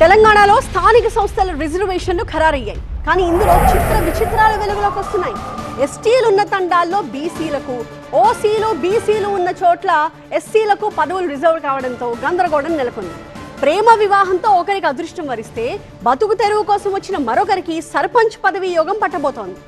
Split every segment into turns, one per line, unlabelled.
తెలంగాణలో స్థానిక సంస్థల రిజర్వేషన్లు ఖరారయ్యాయి. కానీ ఇందులో చిత్ర విచిత్రాలు వెలుగులోకి వస్తున్నాయి. ఎస్టీలు ఉన్న తండాల్లో బీసీలకు ఓసీలు బీసీలు ఉన్న చోట్ల ఎస్సీలకు పదవులు రిజర్వ్ కావడంతో గందరగోళం నెలకొంది. ప్రేమ వివాహంతో ఒకరికి అదృష్టం వరిస్తే బతుకు తెరువు కోసం వచ్చిన మరొకరికి సర్పంచ్ పదవి యోగం పట్టబోతోంది.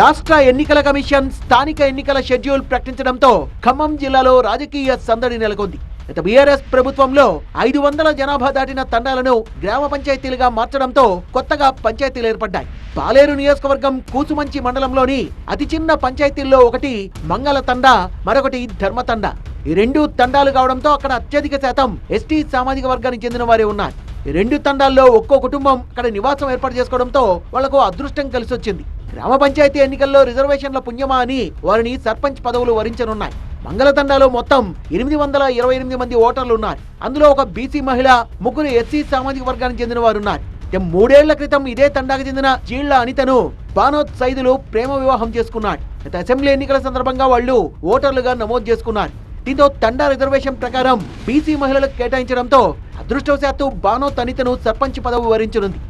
రాష్ట్ర ఎన్నికల కమిషన్ స్థానిక ఎన్నికల షెడ్యూల్ ప్రకటించడంతో ఖమ్మం జిల్లాలో రాజకీయ సందడి నెలకొంది. గత బీఆర్ఎస్ ప్రభుత్వంలో ఐదు వందల జనాభా దాటిన తండాలను గ్రామ పంచాయతీలుగా మార్చడంతో కొత్తగా పంచాయతీలు ఏర్పడ్డాయి. పాలేరు నియోజకవర్గం కూసుమంచి మండలంలోని అతి చిన్న పంచాయతీల్లో ఒకటి మంగళ తండా మరొకటి ధర్మతండ. ఈ రెండు తండాలు కావడంతో అక్కడ అత్యధిక శాతం ఎస్టీ సామాజిక వర్గానికి చెందిన వారే ఉన్నారు. ఈ రెండు తండాల్లో ఒక్కో కుటుంబం అక్కడ నివాసం ఏర్పాటు చేసుకోవడంతో వాళ్ళకు అదృష్టం కలిసి వచ్చింది గ్రామ పంచాయతీ ఎన్నికల్లో రిజర్వేషన్ల పుణ్యమా అని వారిని సర్పంచ్ పదవులు వరించనున్నాయి. మంగళతండాలో మొత్తం ఎనిమిది వందల ఇరవై ఎనిమిది మంది ఓటర్లు ఉన్నారు అందులో ఒక బీసీ మహిళ ముగ్గురు ఎస్సీ సామాజిక వర్గానికి చెందిన వారు ఉన్నారు మూడేళ్ళ క్రితం ఇదే తండాకు చెందిన జీళ్ళ అనితను బానోత్ సైదులు ప్రేమ వివాహం చేసుకున్నాడు గత అసెంబ్లీ ఎన్నికల సందర్భంగా వాళ్ళు ఓటర్లుగా నమోదు చేసుకున్నారు. దీంతో తండా రిజర్వేషన్ ప్రకారం బీసీ మహిళలకు కేటాయించడంతో అదృష్టవశాత్తు బానోత్ అనితను సర్పంచ్ పదవి వరించనుంది.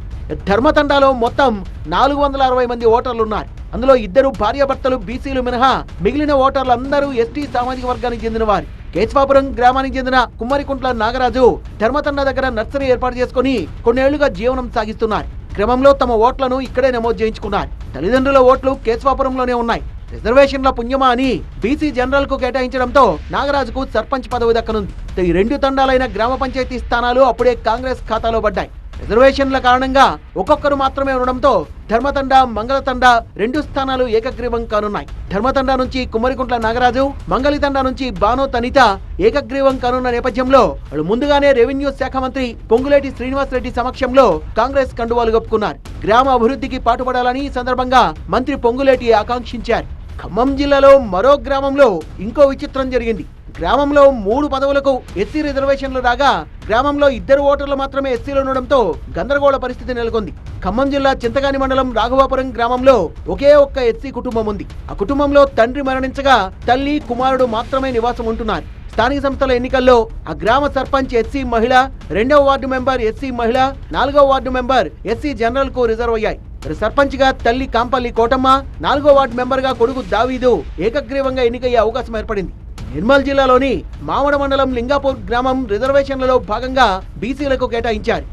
ధర్మతండాలో మొత్తం నాలుగు వందల అరవై మంది ఓటర్లున్నారు. అందులో ఇద్దరు భార్యాభర్తలు బీసీలు మినహా మిగిలిన ఓటర్లందరూ ఎస్టీ సామాజిక వర్గానికి చెందిన వారు. కేశవాపురం గ్రామానికి చెందిన కుమ్మరికుంట్ల నాగరాజు ధర్మతండ దగ్గర నర్సరీ ఏర్పాటు చేసుకుని కొన్నేళ్ళుగా జీవనం సాగిస్తున్నారు. క్రమంలో తమ ఓట్లను ఇక్కడే నమోదు చేయించుకున్నారు. తల్లిదండ్రుల ఓట్లు కేశవాపురంలోనే ఉన్నాయి. రిజర్వేషన్ల పుణ్యమా అని బీసీ జనరల్కు కేటాయించడంతో నాగరాజుకు సర్పంచ్ పదవి దక్కనుంది. ఈ రెండు తండాలైన గ్రామ పంచాయతీ స్థానాలు అప్పుడే కాంగ్రెస్ ఖాతాలో పడ్డాయి. రిజర్వేషన్ల కారణంగా ఒక్కొక్కరు మాత్రమే ఉండడంతో ధర్మతండ మంగళతండ రెండు స్థానాలు ఏకగ్రీవం కానున్నాయి. ధర్మతండ నుంచి కుమ్మరికుంట్ల నాగరాజు మంగళితండ నుంచి బానో తనిత ఏకగ్రీవం కానున్న నేపథ్యంలో వాళ్ళు ముందుగానే రెవెన్యూ శాఖ మంత్రి పొంగులేటి శ్రీనివాస్ రెడ్డి సమక్షంలో కాంగ్రెస్ కండువాలు గొప్పుకున్నారు గ్రామ అభివృద్ధికి పాటుపడాలని ఈ సందర్భంగా మంత్రి పొంగులేటి ఆకాంక్షించారు. ఖమ్మం జిల్లాలో మరో గ్రామంలో ఇంకో విచిత్రం జరిగింది. గ్రామంలో మూడు పదవులకు ఎస్సీ రిజర్వేషన్లు రాగా గ్రామంలో ఇద్దరు ఓటర్లు మాత్రమే ఎస్సీలు ఉండడంతో గందరగోళ పరిస్థితి నెలకొంది. ఖమ్మం జిల్లా చింతగాని మండలం రాఘవాపురం గ్రామంలో ఒకే ఒక్క ఎస్సీ కుటుంబం ఉంది. ఆ కుటుంబంలో తండ్రి మరణించగా తల్లి కుమారుడు మాత్రమే నివాసం ఉంటున్నారు. స్థానిక సంస్థల ఎన్నికల్లో ఆ గ్రామ సర్పంచ్ ఎస్సీ మహిళ రెండవ వార్డు మెంబర్ ఎస్సీ మహిళ నాలుగవ వార్డు మెంబర్ ఎస్సీ జనరల్కు రిజర్వ్ అయ్యాయి. సర్పంచ్గా తల్లి కాంపల్లి కోటమ్మ నాలుగో వార్డు మెంబర్గా కొడుకు దావీదు ఏకగ్రీవంగా ఎన్నికయ్యే అవకాశం ఏర్పడింది. నిర్మల్ జిల్లాలోని మామడ మండలం లింగాపూర్ గ్రామం రిజర్వేషన్లలో భాగంగా బీసీలకు కేటాయించారు.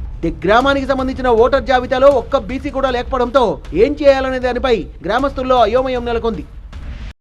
గ్రామానికి సంబంధించిన ఓటర్ జాబితాలో ఒక్క బీసీ కూడా లేకపోవడంతో ఏం చేయాలనే దానిపై గ్రామస్తుల్లో అయోమయం నెలకొంది.